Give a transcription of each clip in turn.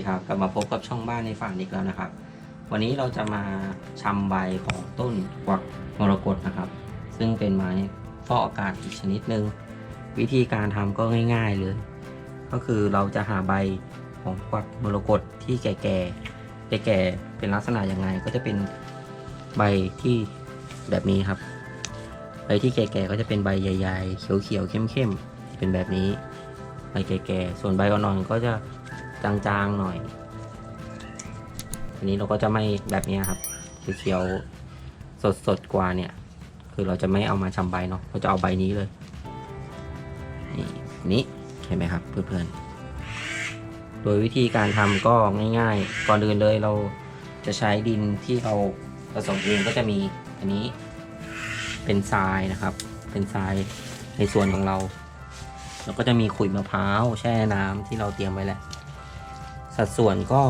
ดีครับกลับมาพบกับช่องบ้านในฝันอีกแล้วนะครับ วันนี้เราจะมาชำใบของต้นกวักมรกตนะครับ ซึ่งเป็นไม้ฟอกอากาศอีกชนิดหนึ่งวิธีการทำก็ง่าย ๆเลย ก็คือเราจะหาใบของกวักมรกตที่แก่ๆแก่ๆเป็นลักษณะยังไงก็จะเป็นใบที่แบบนี้ครับ ใบที่แก่ๆก็จะเป็นใบใหญ่ ๆ เขียวๆเข้มๆเป็นแบบนี้ใบแก่ๆส่วนใบอ่อนๆก็จะ จางๆหน่อย อันนี้เราก็จะไม่แบบนี้ครับเขียวๆสดๆกว่าเนี่ย คือเราจะไม่เอามาชำใบเนาะเราจะเอาใบนี้เลย นี่นี้เห็นไหมครับเพื่อนๆ โดยวิธีการทำก็ง่ายๆ ก่อนอื่นเลยเราจะใช้ดินที่เราผสมเองก็จะมีอันนี้เป็นทรายนะครับ เป็นทรายในส่วนของเรา แล้วก็จะมีขุยมะพร้าวแช่น้ำที่เราเตรียมไว้แหละ สัดส่วนก็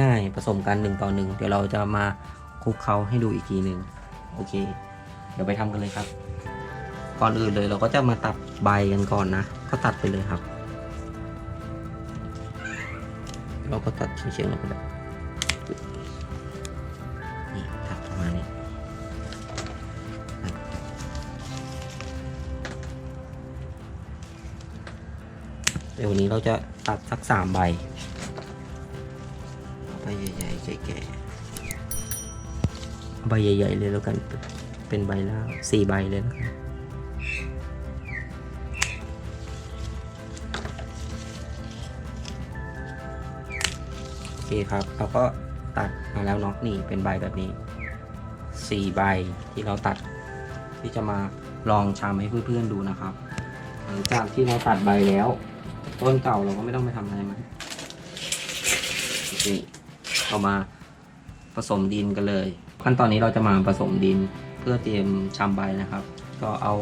ง่ายๆผสมกันหนึ่งต่อหนึ่งเดี๋ยวเราจะมาคลุกเคล้าให้ดูอีกทีหนึ่งโอเค เดี๋ยวไปทำกันเลยครับ ก่อนอื่นเลยเราก็จะมาตัดใบกันก่อนนะ ก็ตัดไปเลยครับ เราก็ตัดเฉียงๆลงไปเลยนี่ตัดประมาณนี้เดี๋ยววันนี้เราจะตัดสักสามใบ ใบใหญ่ๆแก่ๆใบใหญ่ ๆ เลยแล้วกันเป็นใบละสี่ใบเลยนะครับโอเคครับเราก็ตัดมาแล้วเนาะนี่เป็นใบแบบนี้สี่ใบที่เราตัดที่จะมาลองชำให้เพื่อนๆดูนะครับ หลังจากที่เราตัดใบแล้ว ต้นเก่าเราก็ไม่ต้องไปทำอะไรมันนี่ เอามาผสมดินกันเลย ขั้นตอนนี้เราจะมาผสมดินเพื่อเตรียมชำใบนะครับ ก็เอา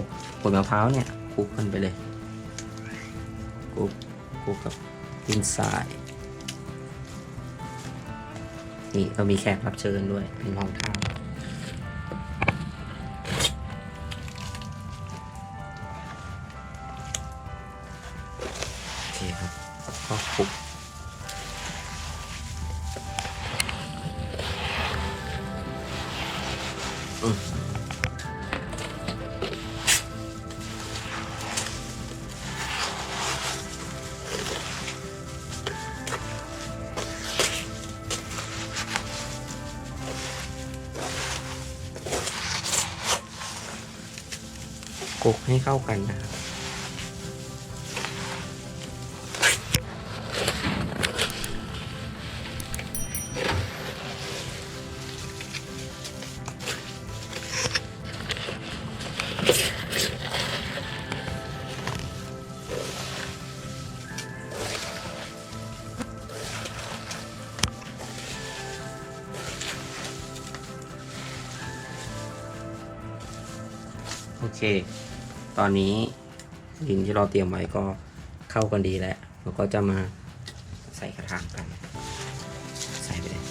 ผลมะพร้าวเนี่ยคลุกมันไปเลยคลุกคลุกกับดินทรายนี่เรามีแขกรับเชิญด้วยเป็นรองเท้า กุกให้เข้ากันนะครับ โอเค ตอนนี้ดินที่เราเตรียมไว้ก็เข้ากันดีแล้วเราก็จะมาใส่กระถางกัน ใส่ไปเลย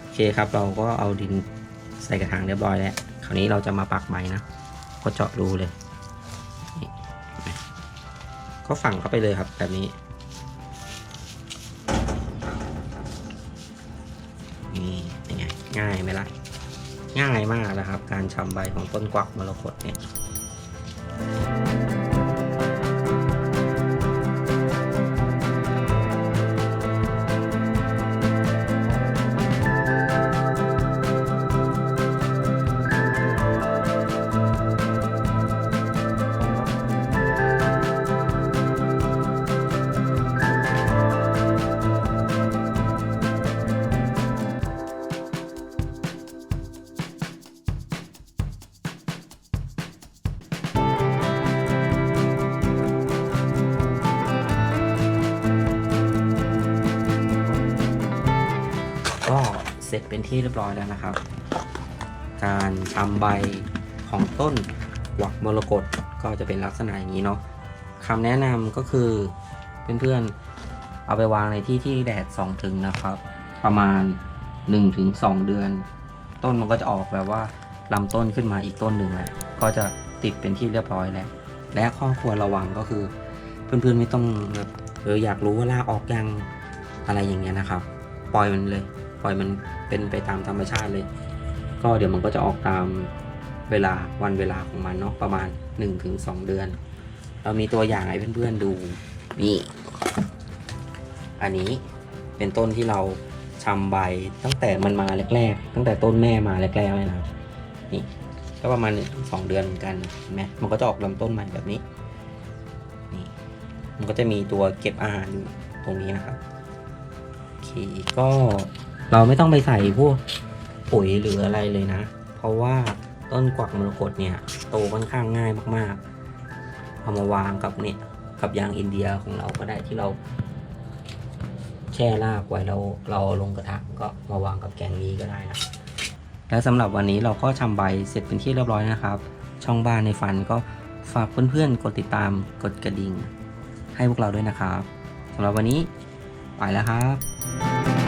โอเคครับเราก็เอาดินใส่กระถางเรียบร้อยแล้ว คราวนี้เราจะมาปักใบนะ ก็เจาะรูเลย ก็ฝังเข้าไปเลยครับแบบนี้ ง่ายไหมล่ะ ง่ายมากนะครับ การชำใบของต้นกวักมรกตเนี่ย ก็เสร็จเป็นที่เรียบร้อยแล้วนะครับ การทำใบของต้นหวักมรกตก็จะเป็นลักษณะอย่างนี้เนาะคำแนะนำก็คือเพื่อนๆเอาไปวางในที่ที่แดดส่องถึงนะครับ ประมาณ 1-2 เดือน ต้นมันก็จะออกแบบว่าลำต้นขึ้นมาอีกต้นหนึ่งแหล้วก็จะติดเป็นที่เรียบร้อยแล้ว และข้อควรระวังก็คือ เพื่อนๆไม่ต้องแบบเอออยากรู้ว่าลากออกยังอะไรอย่างเงี้ยนะครับ ปล่อยมันเลย ปล่อยมันเป็นไปตามธรรมชาติเลย ก็เดี๋ยวมันก็จะออกตามเวลาวันเวลาของมันเนาะประมาณ 1-2 เดือน เรามีตัวอย่างให้เพื่อนๆดูนี่อันนี้เป็นต้นที่เราชำใบตั้งแต่มันมาแรกๆ ตั้งแต่ต้นแม่มาแรกๆเลยนะครับนี่ก็ประมาณสองเดือนเหมือนกันเห็นไหมมันก็จะออกลำต้นใหม่แบบนี้นี่มันก็จะมีตัวเก็บอาหารอยู่ตรงนี้นะครับโอเคก็ เราไม่ต้องไปใส่พวกปุ๋ยหรืออะไรเลยนะ เพราะว่าต้นกวักมรกตเนี่ย โตค่อนข้างง่ายมากๆเอามาวางกับเนี่ยกับยางอินเดียของเราก็ได้ที่เรา แช่รากไว้เราเอาลงกระทะก็มาวางกับแกงนี้ก็ได้นะและสำหรับวันนี้เราก็ชำใบเสร็จเป็นที่เรียบร้อยนะครับ ช่องบ้านในฝันก็ฝากเพื่อนๆกดติดตามกดกระดิ่ง ให้พวกเราด้วยนะครับสำหรับวันนี้ไปแล้วครับ